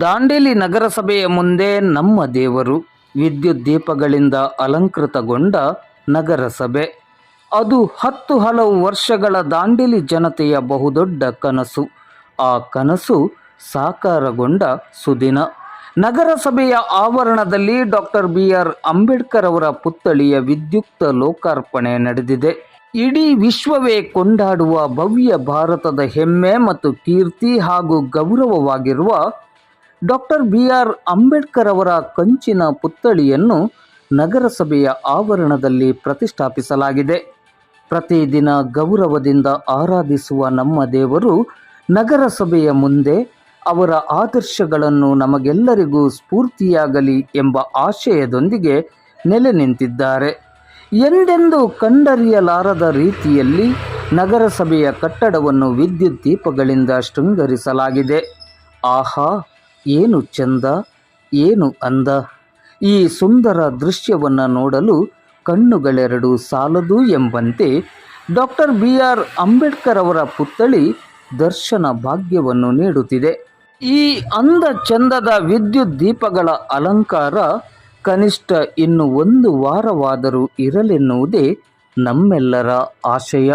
ದಾಂಡೇಲಿ ನಗರಸಭೆಯ ಮುಂದೆ ನಮ್ಮ ದೇವರು ವಿದ್ಯುತ್ ದೀಪಗಳಿಂದ ಅಲಂಕೃತಗೊಂಡ ನಗರಸಭೆ. ಅದು ಹತ್ತು ಹಲವು ವರ್ಷಗಳ ದಾಂಡೇಲಿ ಜನತೆಯ ಬಹುದೊಡ್ಡ ಕನಸು. ಆ ಕನಸು ಸಾಕಾರಗೊಂಡ ಸುದಿನ. ನಗರಸಭೆಯ ಆವರಣದಲ್ಲಿ ಡಾಕ್ಟರ್ ಬಿ ಆರ್ ಅಂಬೇಡ್ಕರ್ ಅವರ ಪುತ್ಥಳಿಯ ವಿದ್ಯುಕ್ತ ಲೋಕಾರ್ಪಣೆ ನಡೆದಿದೆ. ಇಡೀ ವಿಶ್ವವೇ ಕೊಂಡಾಡುವ ಭವ್ಯ ಭಾರತದ ಹೆಮ್ಮೆ ಮತ್ತು ಕೀರ್ತಿ ಹಾಗೂ ಗೌರವವಾಗಿರುವ ಡಾಕ್ಟರ್ ಬಿ ಆರ್ ಅಂಬೇಡ್ಕರ್ ಅವರ ಕಂಚಿನ ಪುತ್ಥಳಿಯನ್ನು ನಗರಸಭೆಯ ಆವರಣದಲ್ಲಿ ಪ್ರತಿಷ್ಠಾಪಿಸಲಾಗಿದೆ. ಪ್ರತಿದಿನ ಗೌರವದಿಂದ ಆರಾಧಿಸುವ ನಮ್ಮ ದೇವರು ನಗರಸಭೆಯ ಮುಂದೆ ಅವರ ಆದರ್ಶಗಳನ್ನು ನಮಗೆಲ್ಲರಿಗೂ ಸ್ಫೂರ್ತಿಯಾಗಲಿ ಎಂಬ ಆಶಯದೊಂದಿಗೆ ನೆಲೆ ನಿಂತಿದ್ದಾರೆ. ಎಂದೆಂದು ಕಂಡರಿಯಲಾರದ ರೀತಿಯಲ್ಲಿ ನಗರಸಭೆಯ ಕಟ್ಟಡವನ್ನು ವಿದ್ಯುತ್ ದೀಪಗಳಿಂದ ಶೃಂಗರಿಸಲಾಗಿದೆ. ಆಹಾ! ಏನು ಚಂದ, ಏನು ಅಂದ? ಈ ಸುಂದರ ದೃಶ್ಯವನ್ನು ನೋಡಲು ಕಣ್ಣುಗಳೆರಡು ಸಾಲದು ಎಂಬಂತೆ ಡಾಕ್ಟರ್ ಬಿ ಆರ್ ಅಂಬೇಡ್ಕರ್ ಅವರ ಪುತ್ಥಳಿ ದರ್ಶನ ಭಾಗ್ಯವನ್ನು ನೀಡುತ್ತಿದೆ. ಈ ಅಂದ ಚಂದದ ವಿದ್ಯುತ್ ದೀಪಗಳ ಅಲಂಕಾರ ಕನಿಷ್ಠ ಇನ್ನು ಒಂದು ವಾರವಾದರೂ ಇರಲೆನ್ನುವುದೇ ನಮ್ಮೆಲ್ಲರ ಆಶಯ.